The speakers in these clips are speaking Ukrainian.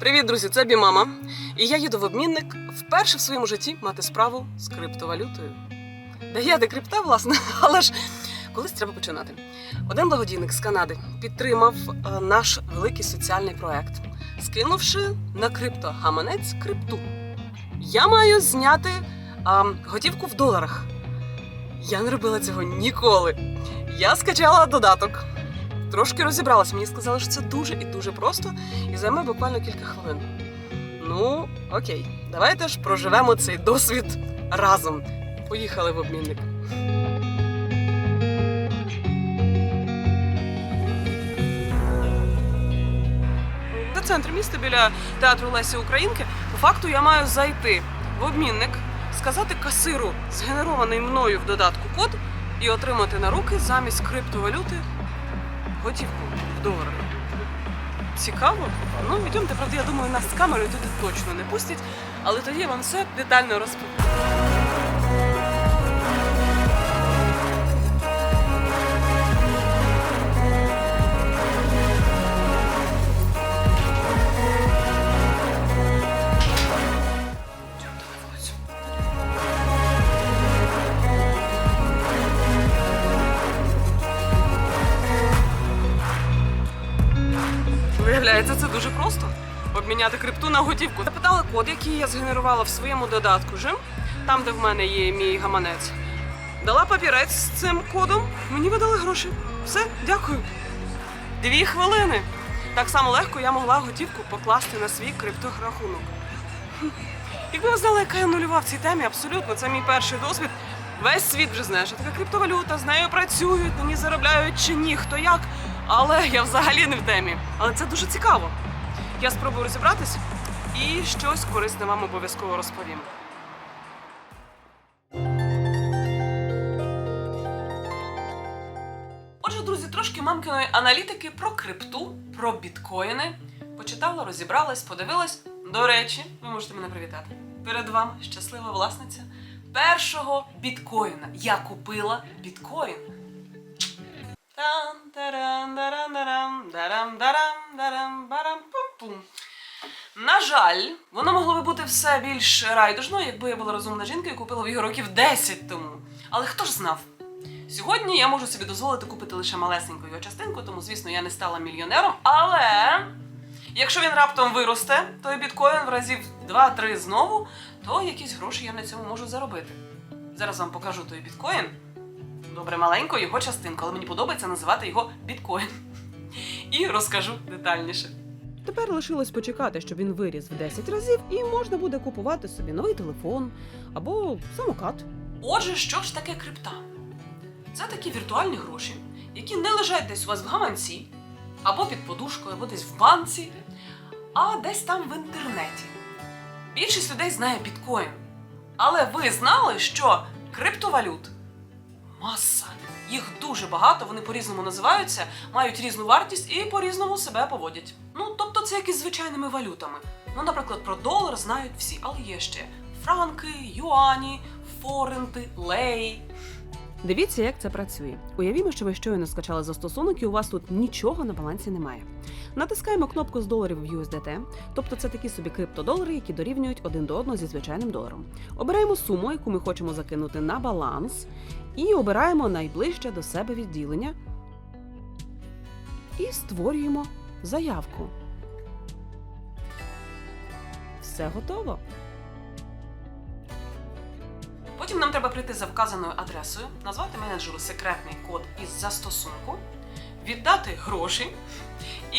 Привіт, друзі! Це Бімама. І я їду в обмінник вперше в своєму житті мати справу з криптовалютою. Де я, де крипта, власне, але ж колись треба починати. Один благодійник з Канади підтримав е, наш великий соціальний проект, скинувши на криптогаманець крипту. Я маю зняти а, готівку в доларах. Я не робила цього ніколи. Я скачала додаток. Трошки розібралася. Мені сказали, що це дуже і дуже просто і займе буквально кілька хвилин. Ну, окей, давайте ж проживемо цей досвід разом. Поїхали в обмінник. До центру міста біля театру Лесі Українки. По факту я маю зайти в обмінник, сказати касиру згенерований мною в додатку код і отримати на руки замість криптовалюти готівку в доларах. Цікаво? Ну, йдемте, правда, я думаю, нас з камерою туди точно не пустять, але тоді я вам все детально розповім. Дуже просто. Обміняти крипту на готівку. Запитали код, який я згенерувала в своєму додатку Жим, там, де в мене є мій гаманець. Дала папірець з цим кодом, мені видали гроші. Все, дякую. Дві хвилини. Так само легко я могла готівку покласти на свій крипторахунок. Якби ви знали, яка я нульова в цій темі, абсолютно, це мій перший досвід. Весь світ вже знає, що така криптовалюта, з нею працюють, на ній заробляють чи ні, хто як. Але я взагалі не в темі. Але це дуже цікаво. Я спробую розібратись і щось корисне вам обов'язково розповім. Отже, друзі, трошки мамкиної аналітики про крипту, про біткоїни. Почитала, розібралась, подивилась. До речі, ви можете мене привітати. Перед вами щаслива власниця першого біткоїна. Я купила біткоін. Там, дарам, дарам, дарам, дарам, дарам, барам. На жаль, воно могло би бути все більш райдужно, якби я була розумна жінка і купила його років 10 тому. Але хто ж знав? Сьогодні я можу собі дозволити купити лише малесеньку його частинку, тому, звісно, я не стала мільйонером. Але якщо він раптом виросте, той біткоін в разів 2-3 знову, то якісь гроші я на цьому можу заробити. Зараз вам покажу той біткоін. Добре, маленько його частинку, але мені подобається називати його біткоін. І розкажу детальніше. Тепер лишилось почекати, щоб він виріс в 10 разів, і можна буде купувати собі новий телефон або самокат. Отже, що ж таке крипта? Це такі віртуальні гроші, які не лежать десь у вас в гаманці, або під подушкою, або десь в банці, а десь там в інтернеті. Більшість людей знає біткоін. Але ви знали, що криптовалют маса. Їх дуже багато, вони по-різному називаються, мають різну вартість і по-різному себе поводять. Ну, тобто це як із звичайними валютами. Ну, наприклад, про долар знають всі, але є ще франки, юані, форинти, леї. Дивіться, як це працює. Уявімо, що ви щойно скачали застосунок, і у вас тут нічого на балансі немає. Натискаємо кнопку з доларів в USDT, тобто це такі собі криптодолари, які дорівнюють один до одного зі звичайним доларом. Обираємо суму, яку ми хочемо закинути на баланс, і обираємо найближче до себе відділення і створюємо заявку. Все готово. Потім нам треба прийти за вказаною адресою, назвати менеджеру секретний код із застосунку, віддати гроші,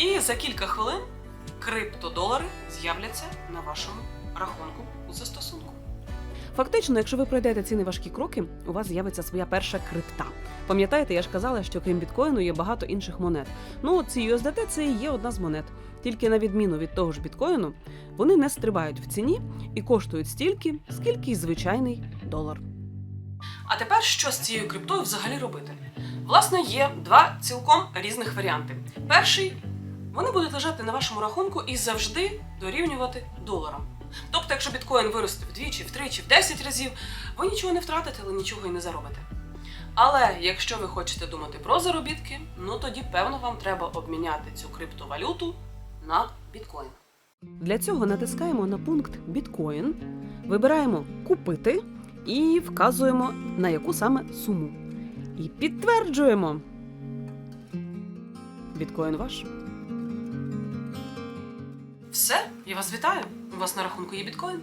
і за кілька хвилин криптодолари з'являться на вашому рахунку у застосунку. Фактично, якщо ви пройдете ці неважкі кроки, у вас з'явиться своя перша крипта. Пам'ятаєте, я ж казала, що крім біткоїну є багато інших монет. Ну, ці USDT це і є одна з монет. Тільки на відміну від того ж біткоїну, вони не стрибають в ціні і коштують стільки, скільки й звичайний долар. А тепер що з цією криптою взагалі робити? Власне, є два цілком різних варіанти. Перший вони будуть лежати на вашому рахунку і завжди дорівнювати доларам. Тобто, якщо біткоін виросте вдвічі, втричі, в 10 разів, ви нічого не втратите, але нічого і не заробите. Але якщо ви хочете думати про заробітки, ну тоді певно вам треба обміняти цю криптовалюту на біткоін. Для цього натискаємо на пункт Біткоін, вибираємо Купити і вказуємо на яку саме суму. І підтверджуємо. Біткоін ваш. Все, я вас вітаю. У вас на рахунку є біткоін.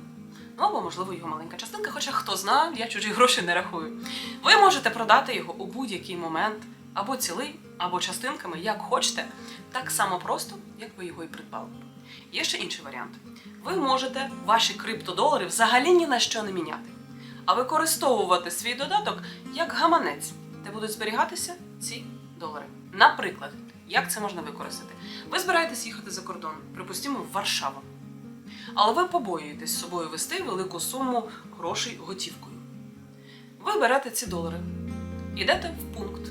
Ну або, можливо, його маленька частинка, хоча хто знає, я чужі гроші не рахую. Ви можете продати його у будь-який момент, або цілий, або частинками, як хочете, так само просто, як ви його і придбали. Є ще інший варіант. Ви можете ваші криптодолари взагалі ні на що не міняти, а використовувати свій додаток як гаманець, де будуть зберігатися ці долари. Наприклад, як це можна використати? Ви збираєтесь їхати за кордон, припустимо, в Варшаву. Але ви побоюєтесь з собою вести велику суму грошей готівкою. Ви берете ці долари, йдете в пункт,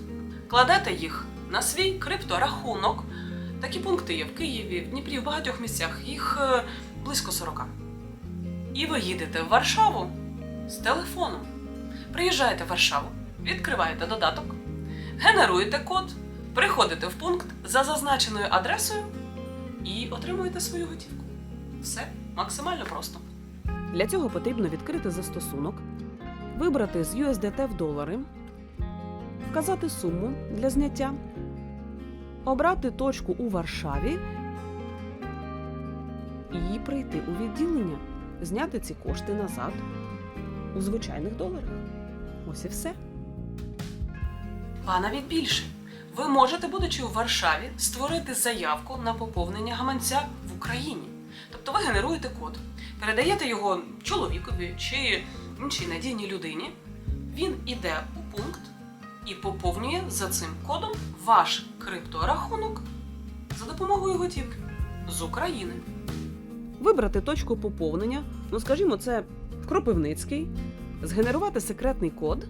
кладете їх на свій крипторахунок. Такі пункти є в Києві, в Дніпрі, в багатьох місцях, їх е, близько 40. І ви їдете в Варшаву з телефоном. Приїжджаєте в Варшаву, відкриваєте додаток, генеруєте код, приходите в пункт за зазначеною адресою і отримуєте свою готівку. Все максимально просто. Для цього потрібно відкрити застосунок, вибрати з USDT в долари, вказати суму для зняття, обрати точку у Варшаві і прийти у відділення, зняти ці кошти назад у звичайних доларах. Ось і все. А навіть більше. Ви можете, будучи у Варшаві, створити заявку на поповнення гаманця в Україні. Тобто ви генеруєте код, передаєте його чоловікові чи іншій надійній людині. Він іде у пункт і поповнює за цим кодом ваш крипторахунок за допомогою готівки з України. Вибрати точку поповнення, ну скажімо, це Кропивницький, згенерувати секретний код.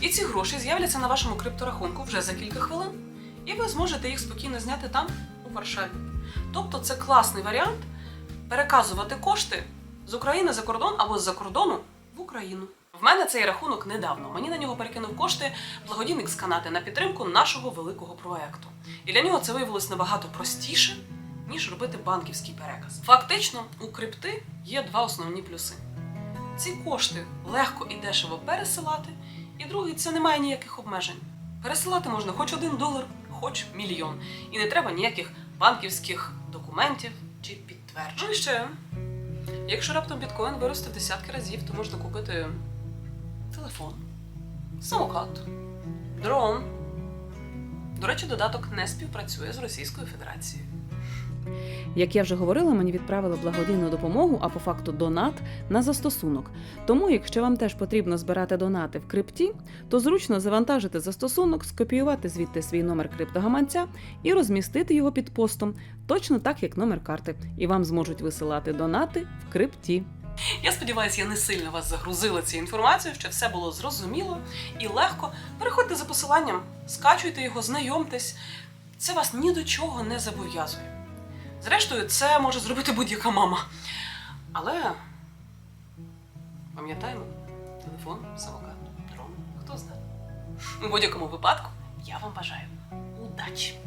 І ці гроші з'являться на вашому крипторахунку вже за кілька хвилин, і ви зможете їх спокійно зняти там, у Варшаві. Тобто це класний варіант переказувати кошти з України за кордон або з-за кордону в Україну. В мене цей рахунок недавно. Мені на нього перекинув кошти благодійник з Канади на підтримку нашого великого проекту. І для нього це виявилось набагато простіше, ніж робити банківський переказ. Фактично, у крипти є два основні плюси. Ці кошти легко і дешево пересилати, і другий це немає ніяких обмежень. Пересилати можна хоч один долар, хоч мільйон. І не треба ніяких банківських документів чи підтверджень. Ну і ще, якщо раптом біткоін виросте в десятки разів, то можна купити телефон, самокат, дрон. До речі, додаток не співпрацює з Російською Федерацією. Як я вже говорила, мені відправили благодійну допомогу, а по факту донат на застосунок. Тому, якщо вам теж потрібно збирати донати в крипті, то зручно завантажити застосунок, скопіювати звідти свій номер криптогаманця і розмістити його під постом, точно так, як номер карти, і вам зможуть висилати донати в крипті. Я сподіваюся, я не сильно вас загрузила цією інформацією, що все було зрозуміло і легко. Переходьте за посиланням, скачуйте його, знайомтесь. Це вас ні до чого не зобов'язує. Зрештою, це може зробити будь-яка мама. Але пам'ятаємо, телефон, самокат, дрон, хто знає. У будь-якому випадку я вам бажаю удачі!